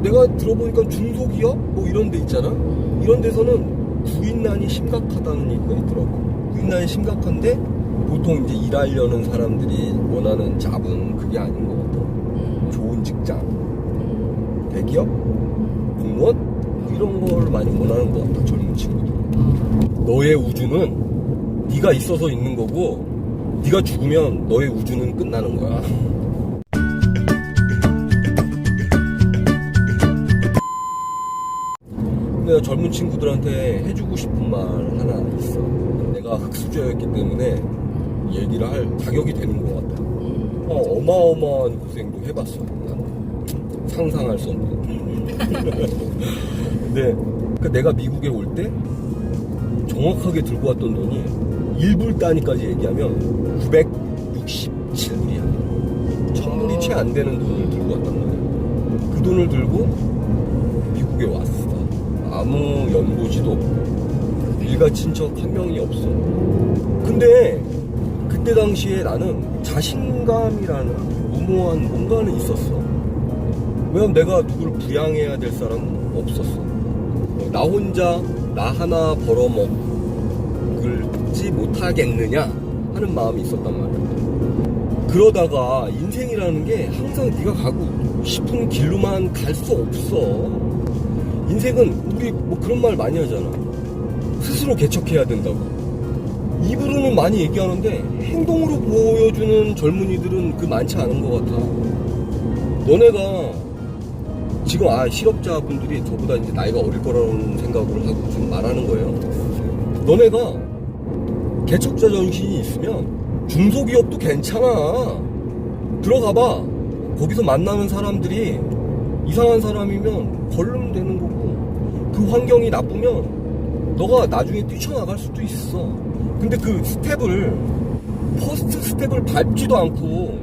내가 들어보니까 중소기업 뭐 이런 데 있잖아. 이런 데서는 구인난이 심각하다는 얘기가 있더라고. 구인난이 심각한데 보통 이제 일하려는 사람들이 원하는 잡은 그게 아닌 것 같아. 좋은 직장, 대기업, 공무원 뭐 이런 걸 많이 원하는 것 같아. 젊은 친구들. 너의 우주는 네가 있어서 있는 거고 네가 죽으면 너의 우주는 끝나는 거야. 내가 젊은 친구들한테 해주고 싶은 말 하나 있어. 내가 흑수저였기 때문에 얘기를 할 자격이 되는 것 같아. 어, 어마어마한 고생도 해봤어. 나는. 상상할 수 없는. 근데 그 내가 미국에 올 때 정확하게 들고 왔던 돈이 1불 단위까지 얘기하면 967불이야. 천불이 채 안 되는 돈을 들고 왔단 말이야. 그 돈을 들고 미국에 왔어. 아무 연고지도 없고 일가 친척 한 명이 없어. 근데 그때 당시에 나는 자신감이라는 무모한 뭔가는 있었어. 왜냐면 내가 누구를 부양해야 될 사람은 없었어. 나 혼자 나 하나 벌어먹지 못하겠느냐 하는 마음이 있었단 말이야. 그러다가 인생이라는 게 항상 네가 가고 싶은 길로만 갈 수 없어. 인생은 우리 뭐 그런 말 많이 하잖아. 스스로 개척해야 된다고. 입으로는 많이 얘기하는데 행동으로 보여주는 젊은이들은 그 많지 않은 것 같아. 너네가 지금 아 실업자분들이 저보다 이제 나이가 어릴 거라는 생각을 하고 지금 말하는 거예요. 너네가 개척자 정신이 있으면 중소기업도 괜찮아. 들어가봐. 거기서 만나는 사람들이 이상한 사람이면 걸르면 되는 거고 그 환경이 나쁘면 너가 나중에 뛰쳐나갈 수도 있어. 근데 그 스텝을 퍼스트 스텝을 밟지도 않고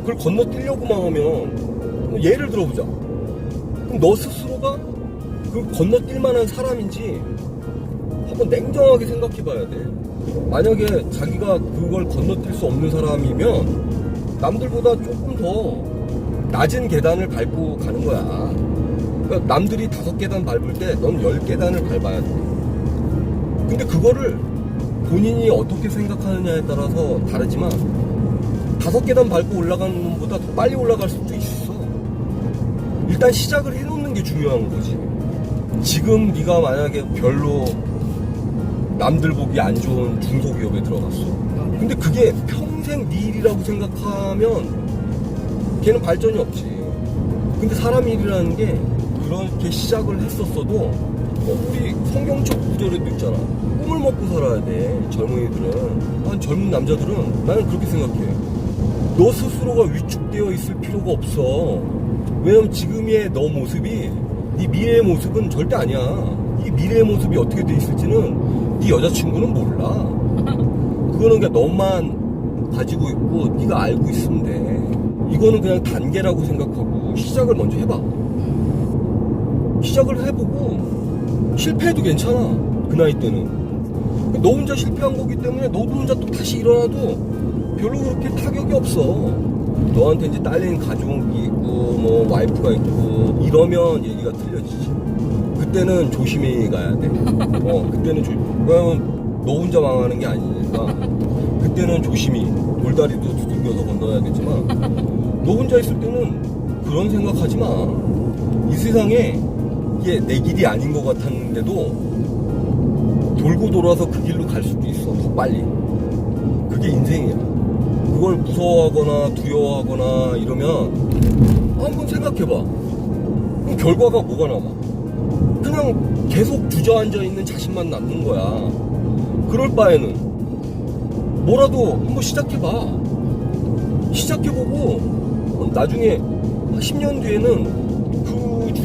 그걸 건너뛰려고만 하면 예를 들어보자. 그럼 너 스스로가 그 건너뛸 만한 사람인지 한번 냉정하게 생각해 봐야 돼. 만약에 자기가 그걸 건너뛸 수 없는 사람이면 남들보다 조금 더 낮은 계단을 밟고 가는 거야. 그러니까 남들이 다섯 계단 밟을 때 넌 열 계단을 밟아야 돼. 근데 그거를 본인이 어떻게 생각하느냐에 따라서 다르지만 다섯 계단 밟고 올라가는 놈보다 더 빨리 올라갈 수도 있어. 일단 시작을 해놓는 게 중요한 거지. 지금 네가 만약에 별로 남들 보기 안 좋은 중소기업에 들어갔어. 근데 그게 평생 네 일이라고 생각하면 걔는 발전이 없지. 근데 사람 일이라는 게 그렇게 시작을 했었어도 어, 우리 성경적 구절에도 있잖아. 꿈을 먹고 살아야 돼. 젊은이들은. 한 젊은 남자들은 나는 그렇게 생각해. 너 스스로가 위축되어 있을 필요가 없어. 왜냐면 지금의 너 모습이 네 미래의 모습은 절대 아니야. 이 미래의 모습이 어떻게 돼 있을지는 네 여자친구는 몰라. 그거는 그냥 너만 가지고 있고 네가 알고 있으면 돼. 이거는 그냥 단계라고 생각하고 시작을 먼저 해봐. 시작을 해보고 실패해도 괜찮아. 그 나이 때는. 너 혼자 실패한 거기 때문에 너도 혼자 또 다시 일어나도 별로 그렇게 타격이 없어. 너한테 이제 딸린 가족이 있고 뭐 와이프가 있고 이러면 얘기가 틀려지지. 그때는 조심히 가야 돼. 어, 그때는 조, 왜냐면 너 혼자 망하는 게 아니니까. 그때는 조심히 돌다리도 두들겨서 건너야겠지만 너 혼자 있을 때는 그런 생각하지 마. 이 세상에 이게 내 길이 아닌 것 같았는데도 돌고 돌아서 그 길로 갈 수도 있어. 더 빨리. 그게 인생이야. 그걸 무서워하거나 두려워하거나 이러면 한번 생각해봐. 그럼 결과가 뭐가 남아? 그냥 계속 주저앉아 있는 자신만 남는 거야. 그럴 바에는 뭐라도 한번 시작해봐. 시작해보고 어, 나중에 한 10년 뒤에는 그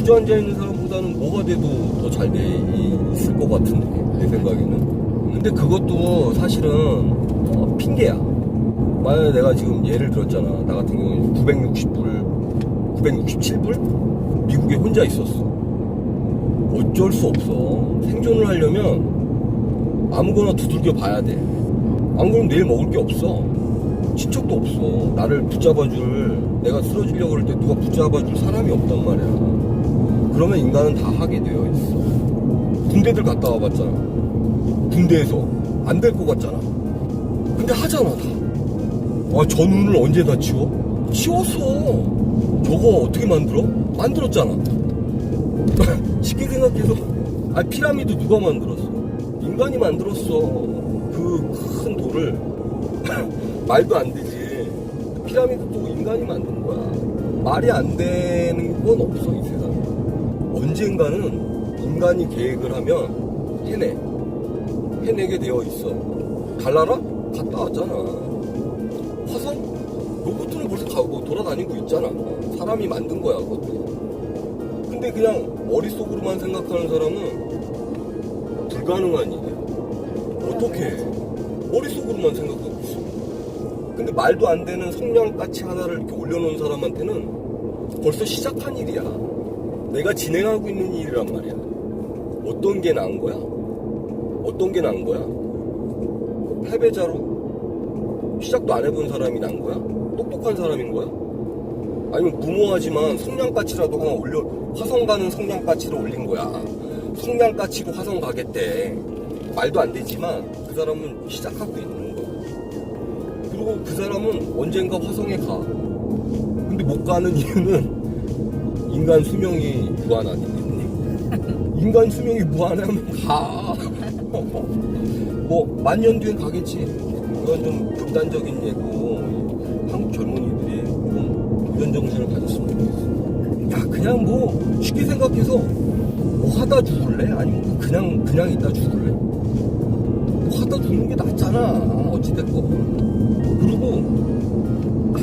주저 앉아 있는 사람보다는 뭐가 돼도 더 잘 돼 있을 것 같은데 내 생각에는. 근데 그것도 사실은 어, 핑계야. 만약에 내가 지금 예를 들었잖아. 나 같은 경우에 960불, 967불 미국에 혼자 있었어. 어쩔 수 없어. 생존을 하려면 아무거나 두들겨 봐야 돼. 안 그러면 내일 먹을 게 없어. 친척도 없어. 나를 붙잡아줄, 내가 쓰러지려고 그럴 때 누가 붙잡아줄 사람이 없단 말이야. 그러면 인간은 다 하게 되어 있어. 군대들 갔다 와봤잖아. 군대에서 안 될 것 같잖아. 근데 하잖아 다. 아, 저 눈을 언제 다 치워? 치웠어. 저거 어떻게 만들어? 만들었잖아. 쉽게 생각해서 아 피라미드 누가 만들었어? 인간이 만들었어. 그 큰 돌을 말도 안 되지. 피라미드도 인간이 만든 거야. 말이 안 되는 건 없어 이 세상에. 언젠가는 인간이 계획을 하면 해내. 해내게 되어 있어. 갈라라? 갔다 왔잖아. 화성? 로봇들은 벌써 가고 돌아다니고 있잖아. 사람이 만든 거야, 그것도. 근데 그냥 머릿속으로만 생각하는 사람은 불가능한 일이야. 어떻게 해? 머릿속으로만 생각하고 있어. 근데 말도 안 되는 성냥가치 하나를 이렇게 올려놓은 사람한테는 벌써 시작한 일이야. 내가 진행하고 있는 일이란 말이야. 어떤 게 나은 거야? 어떤 게 나은 거야? 패배자로 시작도 안 해본 사람이 난 거야? 똑똑한 사람인 거야? 아니면 무모하지만 성냥가치라도 하나 올려 화성 가는 성냥가치를 올린 거야. 성냥가치로 화성 가겠대. 말도 안 되지만 그 사람은 시작하고 있는 거야. 그리고 그 사람은 언젠가 화성에 가. 근데 못 가는 이유는 인간 수명이 때문에. 인간 수명이 무한하면 가. 뭐 만년 뒤엔 가겠지. 그건 좀 극단적인 예고 한국 젊은이들이 좀 이런 정신을 가졌으면 좋겠어. 야 그냥 뭐 쉽게 생각해서 뭐 하다 죽을래? 아니면 그냥 그냥 있다 죽을래? 뭐 하다 죽는 게 낫잖아. 어찌됐건. 그리고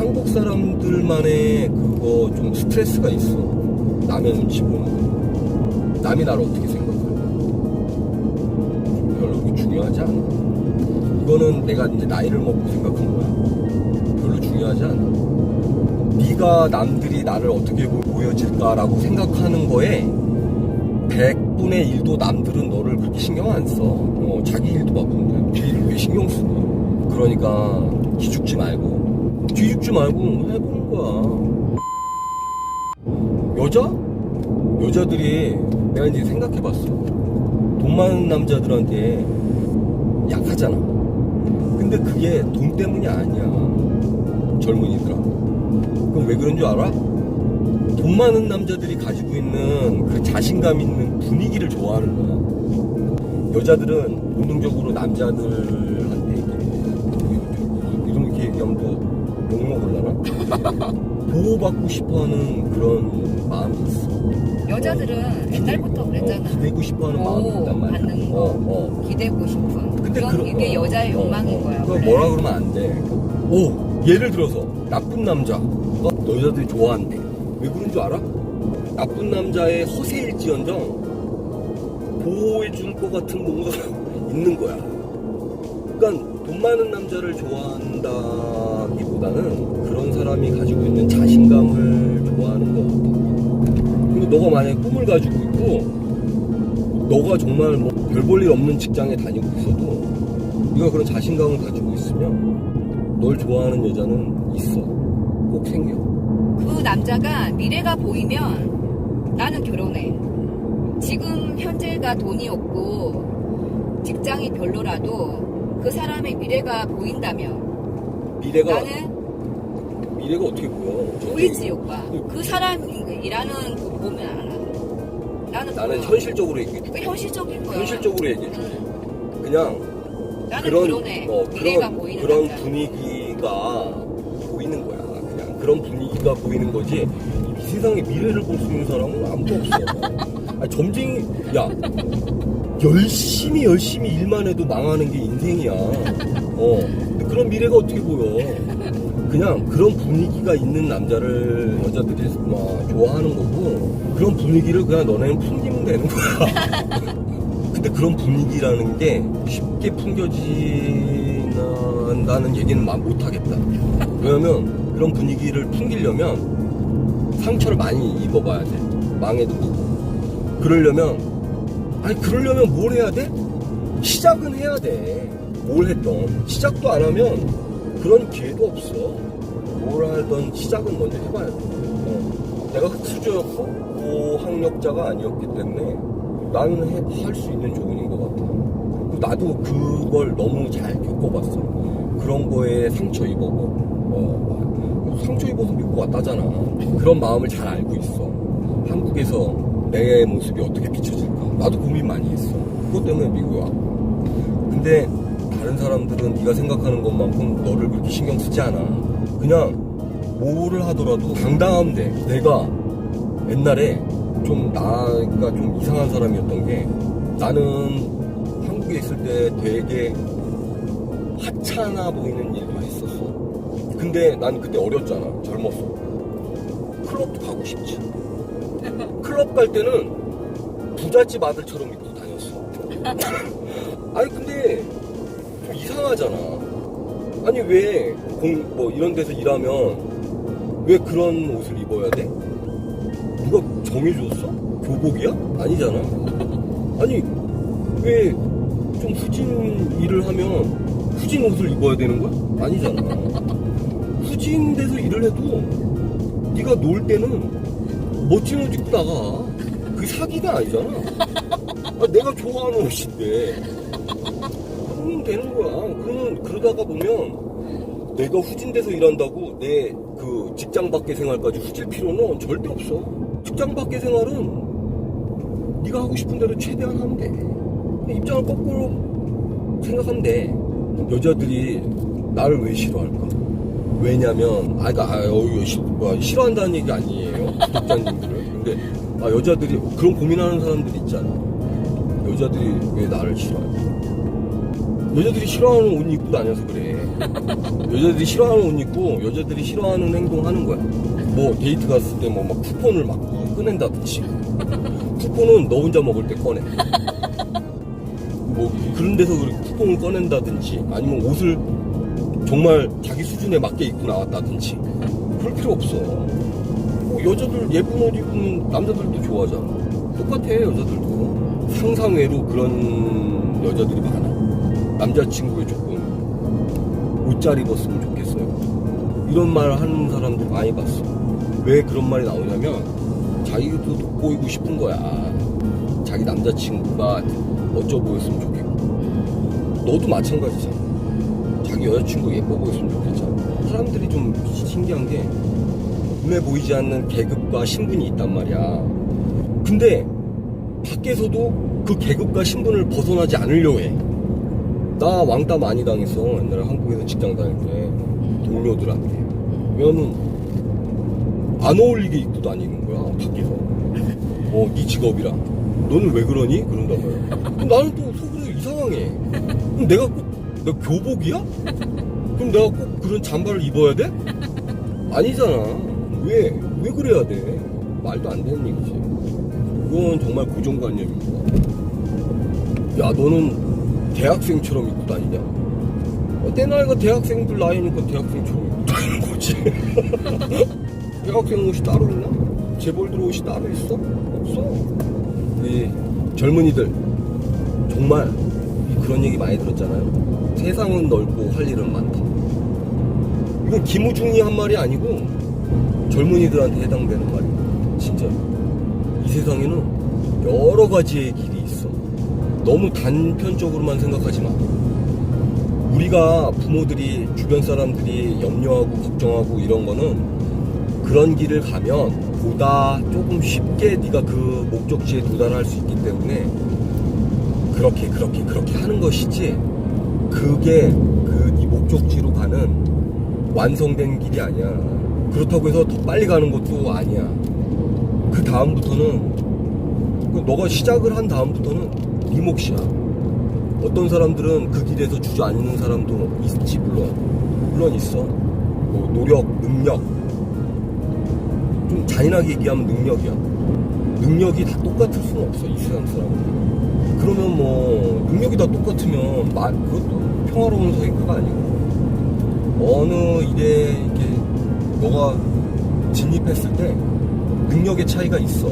한국 사람들만의 그거 좀 스트레스가 있어. 남의 눈치 보는. 남이 나를 어떻게 생각해? 별로 중요하지 않아. 이거는 내가 이제 나이를 먹고 생각한 거야. 별로 중요하지 않아. 네가 남들이 나를 어떻게 보- 보여질까라고 생각하는 거에 100분의 1도 남들은 너를 그렇게 신경 안 써. 어, 자기 일도 바쁜데 뒤를 왜 신경 쓰니? 그러니까 기죽지 말고 뒤죽지 말고 해보는 거야. 여자? 여자들이 내가 이제 생각해봤어. 돈 많은 남자들한테 약하잖아. 근데 그게 돈 때문이 아니야. 젊은이들아. 그럼 왜 그런 줄 알아? 돈 많은 남자들이 가지고 있는 그 자신감 있는 분위기를 좋아하는 거야. 여자들은 본능적으로 남자들한테 이렇게 이렇게 얘기하면 또 욕먹을라나? 보호받고 싶어하는 그런 마음이 있어. 여자들은 옛날부터 그랬잖아. 어, 기대고 싶어하는 마음이 보호 있단 말이야. 받는 거. 어, 어. 기대고 싶은. 근데 그런 그런 이게 거, 여자의 어, 욕망인 어, 거야. 그거 원래. 뭐라 그러면 안 돼. 오, 예를 들어서 나쁜 남자. 어, 여자들이 좋아한대. 왜 그런 줄 알아? 나쁜 남자의 허세일지언정 보호해 줄 것 같은 뭔가 있는 거야. 그러니까 돈 많은 남자를 좋아한다기보다는 그런 사람이 가지고 있는 자신감을 좋아하는 것 같아. 근데 너가 만약에 꿈을 가지고 있고 너가 정말 뭐 별 볼 일 없는 직장에 다니고 있어도 네가 그런 자신감을 가지고 있으면 널 좋아하는 여자는 있어. 꼭 생겨. 그 남자가 미래가 보이면 나는 결혼해. 지금 현재가 돈이 없고 직장이 별로라도 그 사람의 미래가 보인다면 미래가 나는 미래가 어떻게 보여? 보이지 오빠. 그 사람이라는 거 보면 알아. 나는 나는 보여. 현실적으로 얘기해 줄그 현실적인 거야. 현실적으로 얘기해 줄 응. 그냥 나는 그런 결혼해. 어, 미래가 그런 보이는 그런 남자. 분위기가 보이는 거야. 그냥 그런 분위기가 보이는 거지. 이 세상에 미래를 볼 수 있는 사람은 아무도 없어. 아, 점쟁이 야 열심히 열심히 일만 해도 망하는 게 인생이야. 어. 그런 미래가 어떻게 보여? 그냥 그런 분위기가 있는 남자를 여자들이 막 좋아하는 거고 그런 분위기를 그냥 너네는 풍기면 되는 거야. 근데 그런 분위기라는 게 쉽게 풍겨진다는 얘기는 막 못하겠다. 왜냐면 그런 분위기를 풍기려면 상처를 많이 입어봐야 돼. 망해도. 그러려면, 아니, 그러려면 뭘 해야 돼? 시작은 해야 돼. 뭘 했던. 시작도 안 하면 그런 기회도 없어. 뭘 하던 시작은 먼저 해봐야 돼. 어. 내가 흑수저였고, 고학력자가 아니었기 때문에 나는 할수 있는 조언인 것 같아. 나도 그걸 너무 잘 겪어봤어. 그런 거에 상처 입어보고, 어, 상처 입어서 미국 왔다잖아. 그런 마음을 잘 알고 있어. 한국에서 내 모습이 어떻게 비춰질까. 나도 고민 많이 했어. 그것 때문에 미국에 와. 근데 다른 사람들은 네가 생각하는 것만큼 너를 그렇게 신경 쓰지 않아. 그냥 뭐를 하더라도 당당하면 돼. 내가 옛날에 좀 나가 좀 이상한 사람이었던 게 나는 한국에 있을 때 되게 하찮아 보이는 일도 했었어. 근데 난 그때 어렸잖아. 젊었어. 클럽도 가고 싶지. 클럽 갈 때는 부잣집 아들처럼 입고 다녔어. 아니 근데 좀 이상하잖아. 아니 왜 공 뭐 이런 데서 일하면 왜 그런 옷을 입어야 돼? 누가 정해줬어? 교복이야? 아니잖아. 아니 왜 좀 후진 일을 하면 후진 옷을 입어야 되는 거야? 아니잖아. 후진 데서 일을 해도 네가 놀 때는 멋진 옷 입고 나가. 그게 사기가 아니잖아. 아, 내가 좋아하는 옷인데 그러면 되는 거야. 그러면 그러다가 보면 내가 후진돼서 일한다고 내 그 직장 밖의 생활까지 후질 필요는 절대 없어. 직장 밖의 생활은 네가 하고 싶은 대로 최대한 하면 돼. 입장을 거꾸로 생각하면 돼. 여자들이 나를 왜 싫어할까? 왜냐면 아까 아, 어, 이거 시- 뭐야, 싫어한다는 얘기 아니에요 구독자님들을 근데 아, 여자들이 그런 고민하는 사람들이 있잖아. 여자들이 왜 나를 싫어할까 여자들이 싫어하는 옷 입고 다녀서 그래. 여자들이 싫어하는 옷 입고 여자들이 싫어하는 행동 하는 거야. 뭐 데이트 갔을 때 뭐 막 쿠폰을 막 꺼낸다든지. 쿠폰은 너 혼자 먹을 때 꺼내. 뭐 그런 데서 쿠폰을 꺼낸다든지 아니면 옷을 정말 자기 수준에 맞게 입고 나왔다든지. 그럴 필요 없어 뭐 여자들 예쁜 옷 입으면 남자들도 좋아하잖아. 똑같아 여자들도. 상상외로 그런 여자들이 많아. 남자친구에 조금 옷 잘 입었으면 좋겠어요. 이런 말 하는 사람들 많이 봤어. 왜 그런 말이 나오냐면 자기도 돋보이고 싶은 거야. 자기 남자친구가 멋져 보였으면 좋겠고. 너도 마찬가지잖아. 자기 여자친구 예뻐 보였으면 좋겠잖아. 사람들이 좀 신기한 게 눈에 보이지 않는 계급과 신분이 있단 말이야. 근데 밖에서도 그 계급과 신분을 벗어나지 않으려 해. 나 왕따 많이 당했어. 옛날에 한국에서 직장 다닐 때 동료들한테. 왜냐면 안 어울리게 입고 다니는 거야 밖에서. 어, 네 직업이라. 너는 왜 그러니? 그런단 말이야. 나는 또 속으로 이상하게. 그럼 내가 꼭 내가 교복이야? 그럼 내가 꼭 그런 잠바를 입어야 돼? 아니잖아. 왜? 왜 그래야 돼? 말도 안 되는 얘기지. 그건 정말 고정관념입니다. 야, 너는 대학생처럼 입고 다니냐? 어, 내 나이가 대학생들 나이니까 대학생처럼 입고 다니는 거지. 대학생 옷이 따로 있나? 재벌들 옷이 따로 있어? 없어. 이 젊은이들 정말 그런 얘기 많이 들었잖아요. 세상은 넓고 할 일은 많다. 이건 김우중이 한 말이 아니고 젊은이들한테 해당되는 말이야. 진짜. 이 세상에는 여러 가지의 길이 있어. 너무 단편적으로만 생각하지 마. 우리가 부모들이 주변 사람들이 염려하고 걱정하고 이런 거는 그런 길을 가면 보다 조금 쉽게 네가 그 목적지에 도달할 수 있기 때문에 그렇게 그렇게 그렇게 하는 것이지 그게 그 네 목적지로 가는 완성된 길이 아니야 그렇다고 해서 더 빨리 가는 것도 아니야. 그 다음부터는 그 너가 시작을 한 다음부터는 네 몫이야. 어떤 사람들은 그 길에서 주저앉는 사람도 있지 물론. 물론 있어. 뭐 노력 능력. 좀 잔인하게 얘기하면 능력이야. 능력이 다 똑같을 수는 없어 이 세상 사람들 그러면 뭐 능력이 다 똑같으면 말 그것도 평화로운 사회가 아니고. 어느 일에 이렇게 너가 진입했을 때 능력의 차이가 있어.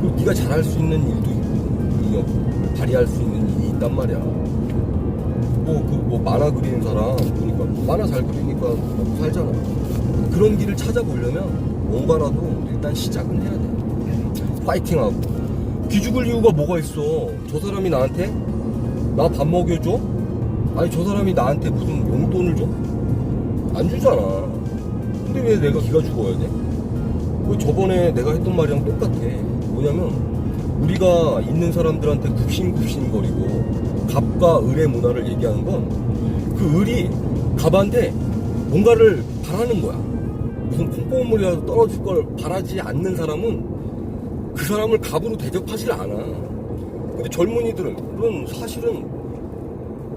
그리고 네가 잘할 수 있는 일도 있고 능력 발휘할 수 있는 일이 있단 말이야. 뭐 그 뭐 만화 그리는 사람 보니까 만화 잘 그리니까 먹고 살잖아. 그런 길을 찾아보려면 뭔가라도 일단 시작은 해야 돼. 파이팅하고 기죽을 이유가 뭐가 있어 저 사람이 나한테 나 밥 먹여줘? 아니 저 사람이 나한테 무슨 용돈을 줘? 안 주잖아 근데 왜 내가 기가 죽어야 돼? 그 저번에 내가 했던 말이랑 똑같아 뭐냐면 우리가 있는 사람들한테 굽신굽신거리고 갑과 을의 문화를 얘기하는 건 그 을이 갑한테 뭔가를 바라는 거야 무슨 콩고물이라도 떨어질 걸 바라지 않는 사람은 그 사람을 갑으로 대접하질 않아. 근데 젊은이들은 사실은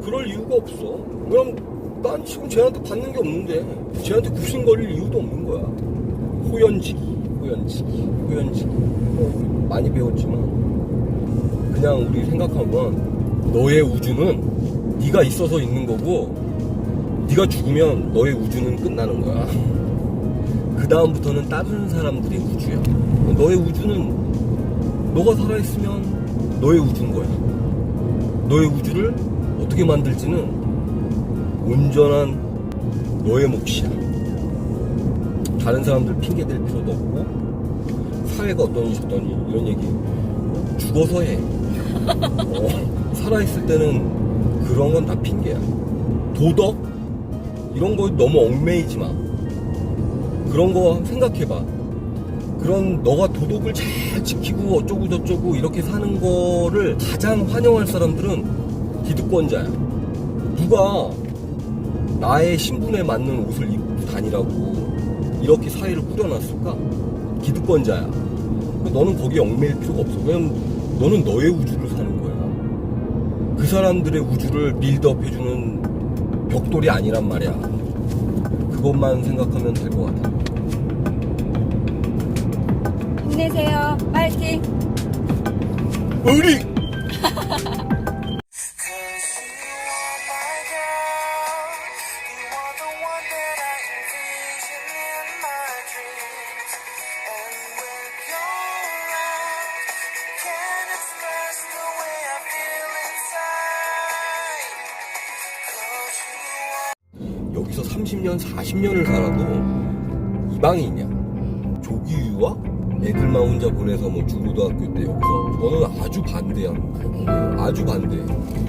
그럴 이유가 없어. 그냥 난 지금 쟤한테 받는 게 없는데 쟤한테 굽신거릴 이유도 없는 거야. 호연지기, 호연지기, 호연지기. 뭐 많이 배웠지만 그냥 우리 생각하면 너의 우주는 네가 있어서 있는 거고 네가 죽으면 너의 우주는 끝나는 거야. 그 다음부터는 다른 사람들의 우주야. 너의 우주는 너가 살아있으면 너의 우주인 거야. 너의 우주를 어떻게 만들지는 온전한 너의 몫이야. 다른 사람들 핑계 댈 필요도 없고, 사회가 어떠니 저떠니 이런 얘기 죽어서 해. 어, 살아있을 때는 그런 건 다 핑계야. 도덕? 이런 거에 너무 얽매이지 마. 그런 거 생각해봐. 그런 너가 도덕을 잘 지키고 어쩌고 저쩌고 이렇게 사는 거를 가장 환영할 사람들은 기득권자야. 누가 나의 신분에 맞는 옷을 입고 다니라고 이렇게 사회를 꾸려놨을까? 기득권자야. 너는 거기에 얽매일 필요가 없어. 왜냐면 너는 너의 우주를 사는 거야. 그 사람들의 우주를 빌드업 해주는 벽돌이 아니란 말이야. 그것만 생각하면 될 것 같아. 힘내세요. 파이팅. 우리 반대야. 아주 반대.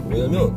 왜냐면